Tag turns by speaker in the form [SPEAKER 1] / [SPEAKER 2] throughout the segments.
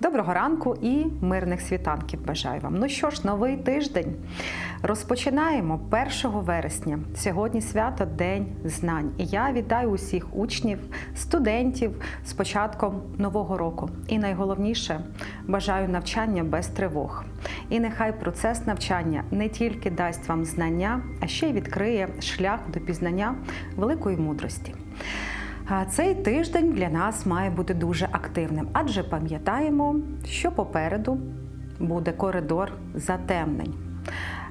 [SPEAKER 1] Доброго ранку і мирних світанків бажаю вам. Ну що ж, новий тиждень. Розпочинаємо 1 вересня. Сьогодні свято День знань. І я вітаю усіх учнів, студентів з початком нового року. І найголовніше бажаю навчання без тривог. І нехай процес навчання не тільки дасть вам знання, а ще й відкриє шлях до пізнання великої мудрості. Цей тиждень для нас має бути дуже активним, адже пам'ятаємо, що попереду буде коридор затемнень.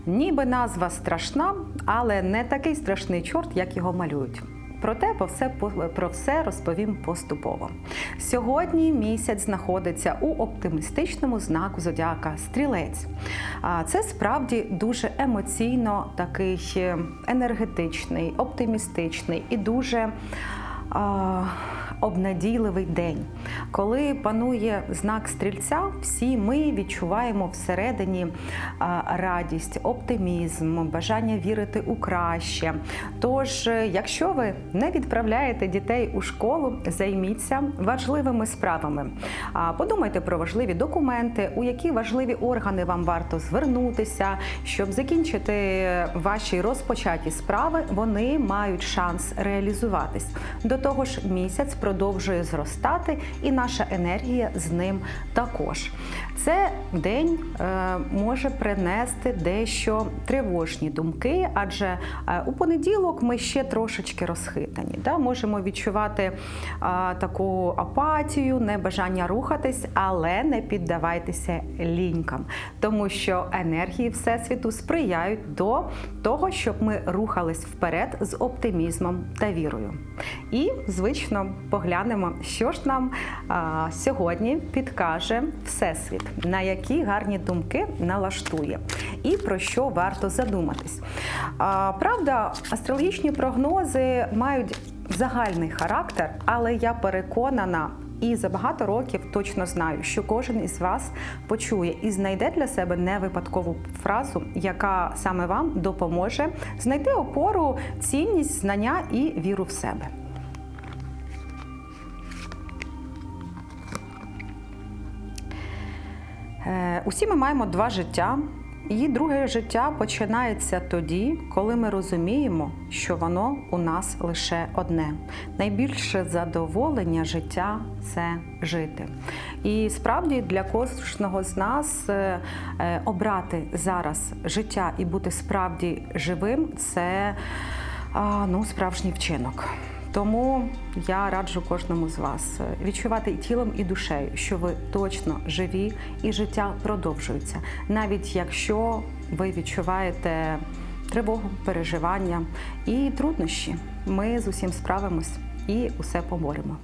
[SPEAKER 1] Ніби назва страшна, але не такий страшний чорт, як його малюють. Проте по все про все розповім поступово. Сьогодні місяць знаходиться у оптимістичному знаку зодіака Стрілець. Це справді дуже емоційно такий е, енергетичний, оптимістичний і дуже обнадійливий день. Коли панує знак стрільця, всі ми відчуваємо всередині радість, оптимізм, бажання вірити у краще. Тож, е, якщо ви не відправляєте дітей у школу, займіться важливими справами. Подумайте про важливі документи, у які важливі органи вам варто звернутися, щоб закінчити ваші розпочаті справи, вони мають шанс реалізуватись. До того ж, місяць продовжує зростати, і наша енергія з ним також. Це день е, може принести дещо тривожні думки, адже е, у понеділок ми ще трошечки розхитані. Да? Можемо відчувати таку апатію, небажання рухатись, але не піддавайтеся лінькам, тому що енергії Всесвіту сприяють до того, щоб ми рухались вперед з оптимізмом та вірою. І, звично, поглянемо, що ж нам сьогодні підкаже Всесвіт, на які гарні думки налаштує, і про що варто задуматись. А, правда, астрологічні прогнози мають загальний характер, але я переконана. І за багато років точно знаю, що кожен із вас почує і знайде для себе невипадкову фразу, яка саме вам допоможе знайти опору, цінність, знання і віру в себе. Усі ми маємо два життя, і друге життя починається тоді, коли ми розуміємо, що воно у нас лише одне. Найбільше задоволення життя це жити. І справді для кожного з нас е, е, обрати зараз життя і бути справді живим це ну, справжній вчинок. Тому я раджу кожному з вас е, відчувати тілом, і душею, що ви точно живі і життя продовжується, навіть якщо ви відчуваєте тривогу, переживання і труднощі. Ми з усім справимось і усе поборемо.